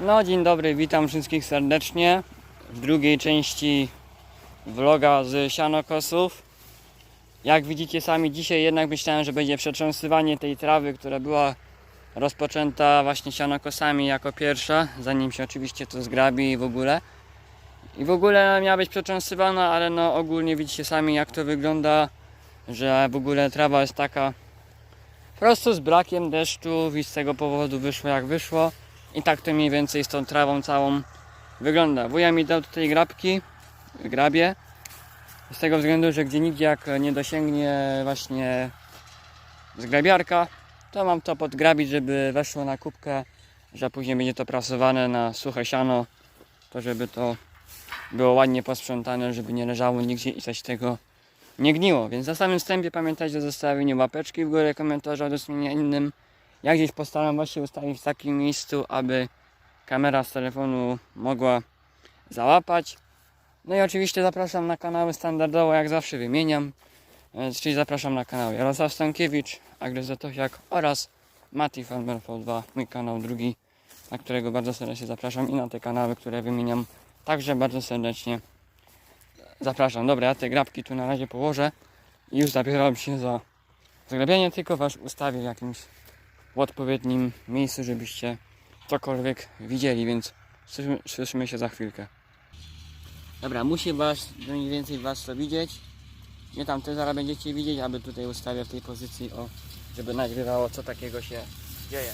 No dzień dobry, witam wszystkich serdecznie w drugiej części vloga z sianokosów. Jak widzicie sami dzisiaj jednak myślałem, że będzie przetrząsywanie tej trawy, która była rozpoczęta właśnie sianokosami jako pierwsza, zanim się oczywiście to zgrabi i w ogóle. I w ogóle miała być przetrząsywana, ale no ogólnie widzicie sami jak to wygląda, że w ogóle trawa jest taka po prostu z brakiem deszczu i z tego powodu wyszło jak wyszło. I tak to mniej więcej z tą trawą całą wygląda. Wuja mi dał tutaj grabki, grabie. Z tego względu, że gdzie nigdzie jak nie dosięgnie właśnie zgrabiarka, to mam to podgrabić, żeby weszło na kubkę, że później będzie to prasowane na suche siano, to żeby to było ładnie posprzątane, żeby nie leżało nigdzie i coś tego nie gniło. Więc na samym wstępie pamiętajcie o zostawieniu łapeczki w górę, komentarza, udostępnienia innym. Ja gdzieś postaram właśnie ustawić w takim miejscu, aby kamera z telefonu mogła załapać. No i oczywiście zapraszam na kanały standardowo, jak zawsze wymieniam. Czyli zapraszam na kanał Jarosław Stankiewicz, Zatowiak oraz Mati Farmer 2 mój kanał drugi, na którego bardzo serdecznie zapraszam i na te kanały, które wymieniam także bardzo serdecznie zapraszam. Dobra, ja te grabki tu na razie położę i już zabieram się za zgrabianie, tylko was ustawię w jakimś odpowiednim miejscu, żebyście cokolwiek widzieli, więc słyszymy, słyszymy się za chwilkę. Dobra, musi was mniej więcej was to widzieć. Nie tam też zaraz będziecie widzieć, aby tutaj ustawię w tej pozycji, o, żeby nagrywało co takiego się dzieje.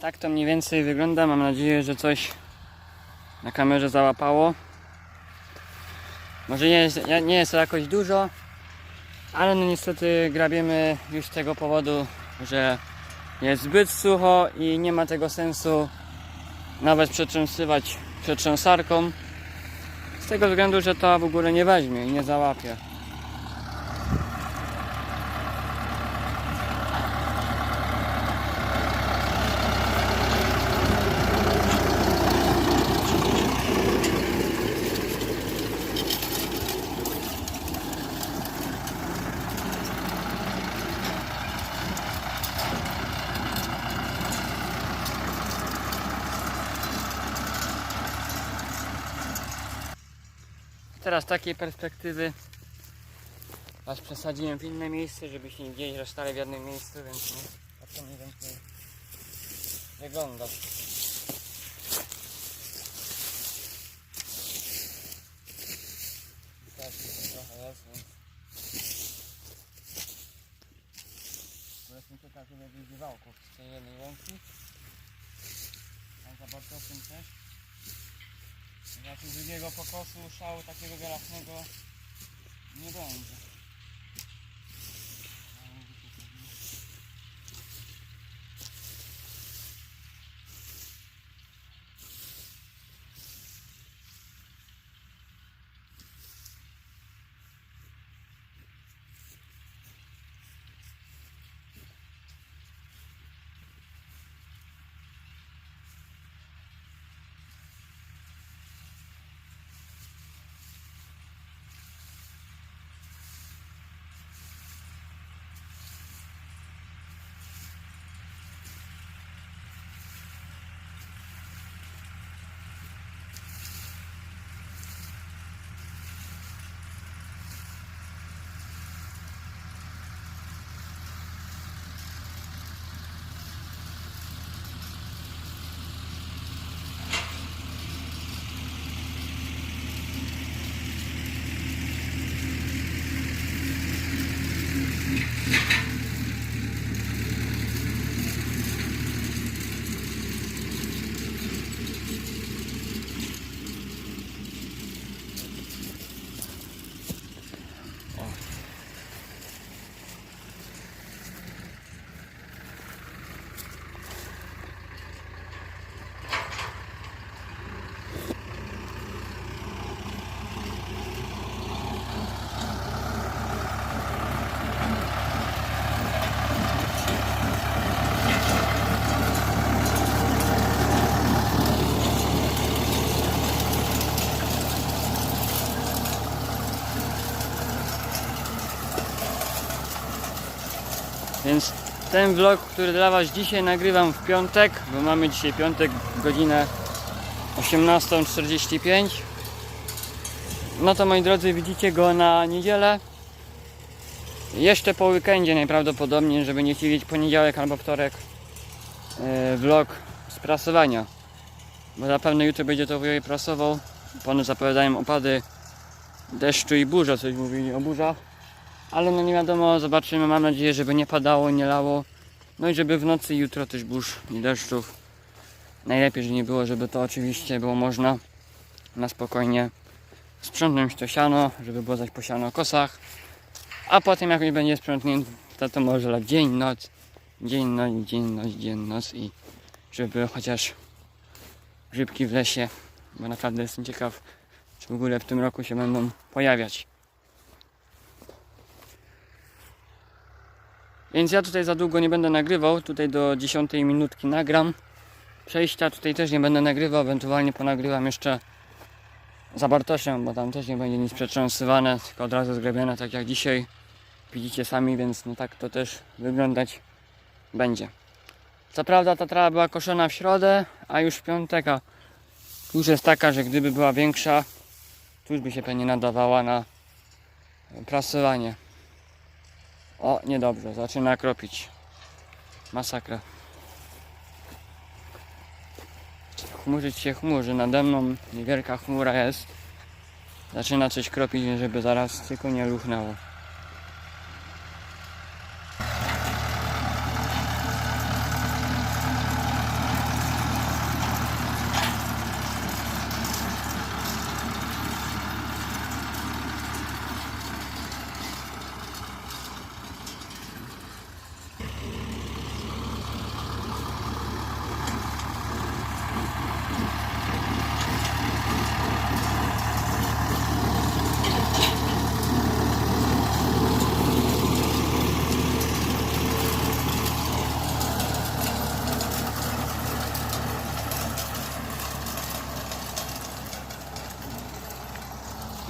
Tak to mniej więcej wygląda. Mam nadzieję, że coś na kamerze załapało. Może nie jest, nie jest to jakoś dużo, ale no niestety grabiemy już z tego powodu, że jest zbyt sucho i nie ma tego sensu nawet przetrząsywać przetrząsarką. Z tego względu, że to w ogóle nie weźmie i nie załapie. Teraz takiej perspektywy aż przesadziłem w inne miejsce, żeby się nie gdzieś resztali w jednym miejscu, więc no, tak to mniej więcej wygląda. Jeszcze trochę jest, więc... Z tej jednej łąki. A za bardzo tym też. Znaczy drugiego pokosu szału takiego wielachnego nie będzie. A, widzicie, pewnie. Więc ten vlog, który dla Was dzisiaj nagrywam w piątek, bo mamy dzisiaj piątek, godzinę 18.45. No to moi drodzy, widzicie go na niedzielę. Jeszcze po weekendzie najprawdopodobniej, żeby nie chcieli poniedziałek albo wtorek e, vlog z prasowania. Bo zapewne jutro będzie to wujowie prasował. Pony zapowiadają opady deszczu i burza, coś mówili o burzach. Ale no nie wiadomo, zobaczymy. Mam nadzieję, żeby nie padało, nie lało. No i żeby w nocy jutro też burz i deszczów. Najlepiej, że nie było, żeby to oczywiście było można na spokojnie sprzątnąć to siano, żeby było zaś po siano kosach. A potem jak już będzie sprzątnięte, to, to może lać dzień, noc, dzień, noc, dzień, noc, dzień, noc i żeby chociaż grzybki w lesie, bo naprawdę jestem ciekaw, czy w ogóle w tym roku się będą pojawiać. Więc ja tutaj za długo nie będę nagrywał, tutaj do 10 minutki nagram. Przejścia tutaj też nie będę nagrywał, ewentualnie ponagrywam jeszcze za Bartoszem, bo tam też nie będzie nic przetrząsywane, tylko od razu zgrabione, tak jak dzisiaj. Widzicie sami, więc no tak to też wyglądać będzie. Co prawda ta trawa była koszona w środę, a już w piątek, a już jest taka, że gdyby była większa, to już by się pewnie nadawała na prasowanie. O, niedobrze, zaczyna kropić. Masakra. Chmurzyć się chmurzy, nade mną niewielka chmura jest. Zaczyna coś kropić, żeby zaraz tylko nie ruchnęło.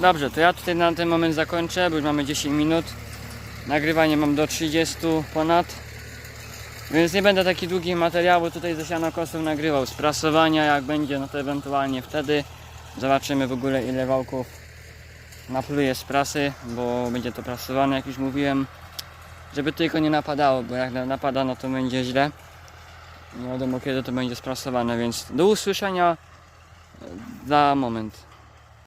Dobrze, to ja tutaj na ten moment zakończę, bo już mamy 10 minut. Nagrywanie mam do 30 ponad. Więc nie będę taki długi materiału tutaj ze sianokosów nagrywał. Z prasowania jak będzie, no to ewentualnie wtedy zobaczymy w ogóle ile wałków napluję z prasy, bo będzie to prasowane, jak już mówiłem. Żeby tylko nie napadało, bo jak na- napada, no to będzie źle. Nie wiadomo kiedy to będzie sprasowane, więc do usłyszenia za moment.